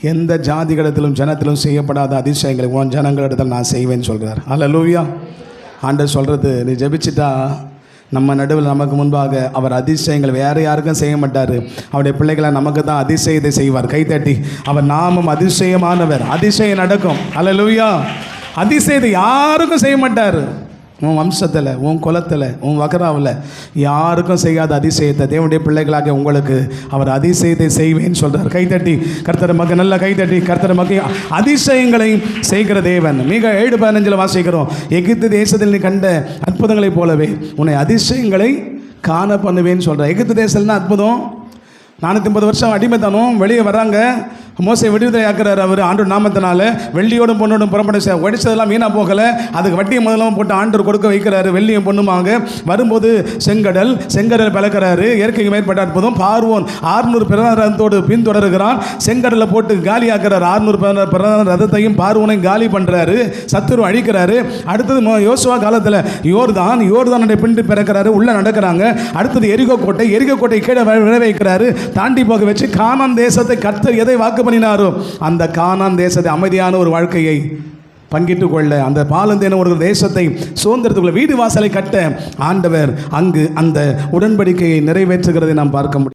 எந்த ஜாதிகளிடத்திலும் ஜனத்திலும் செய்யப்படாத அதிசயங்களை உன் ஜனங்களிடத்தில் நான் செய்வேன்னு சொல்கிறார். அல்ல ஆண்டவர் சொல்கிறது நீ ஜெபிச்சிட்டா நம்ம நடுவில் நமக்கு முன்பாக அவர் அதிசயங்கள் வேறு யாருக்கும் செய்ய மாட்டார். அவருடைய பிள்ளைகளை நமக்கு தான் அதிசயத்தை செய்வார். கைத்தட்டி அவர் நாமும் அதிசயமானவர். அதிசயம் நடக்கும். அல்ல அதிசயத்தை யாருக்கும் செய்ய மாட்டார். உன் வம்சத்தில் உன் குலத்தில் உன் வகராவில் யாருக்கும் செய்யாத அதிசயத்தை தேவனுடைய பிள்ளைகளாக உங்களுக்கு அவர் அதிசயத்தை செய்வேன்னு சொல்கிறார் கைத்தட்டி கர்த்தர் மக்கள் நல்ல கைத்தட்டி கர்த்தர் மக்கள் அதிசயங்களையும் செய்கிற தேவன். மிக ஏழு பதினஞ்சில் வாசிக்கிறோம். எகிப்து தேசத்தில் நீ கண்ட அற்புதங்களைப் போலவே உன்னை அதிசயங்களை காண பண்ணுவேன்னு சொல்கிறார் எகிப்து தேசம்னா அற்புதம். நானூற்றி ஐம்பது வருஷம் அடிமைத்தானும். வெளியே வராங்க மோசை விடுதலை ஆக்குறாரு அவர் ஆண்டு நாமத்தினால. வெள்ளியோடும் பொண்ணோடும் புறப்பட செ- ஒடிச்சதெல்லாம் வீணாக போகலை. அதுக்கு வட்டியை முதலாம் போட்டு ஆண்டு கொடுக்க வைக்கிறாரு. வெள்ளியும் பொண்ணுமாங்க வரும்போது செங்கடல் செங்கடல் பிளக்கிறாரு இயற்கைக்கு மேற்பட்ட அற்புதம். பார்வோன் ஆறுநூறு பிரதான ரதத்தோடு பின்தொடருகிறான். செங்கடலை போட்டு காலி ஆக்குறாரு ஆறுநூறு பிரதான ரதத்தையும் பார்வோனையும் காலி பண்ணுறாரு சத்துரு அழிக்கிறாரு. அடுத்தது யோசுவா காலத்தில் யோர்தான் யோர்தானுடைய பின்பு பிறக்கிறாரு. உள்ள நடக்கிறாங்க. அடுத்தது எரிகோ கோட்டை எரிகோ கோட்டை கீழே விளைவிக்கிறாரு விழ தாண்டி போக வச்சு காமன் தேசத்தை கர்த்தர் எதை வாக்கு பண்ணினாரோ அந்த கானான் தேசத்தை அமைதியான ஒரு வாழ்க்கையை பங்கிட்டு கொள்ள அந்த பாலந்தேன ஒரு தேசத்தை சுதந்திரத்துக்குள்ள வீடு வாசலை கட்ட ஆண்டவர் அங்கு அந்த உடன்படிக்கையை நிறைவேற்றுகிறதை நாம் பார்க்க முடியும்.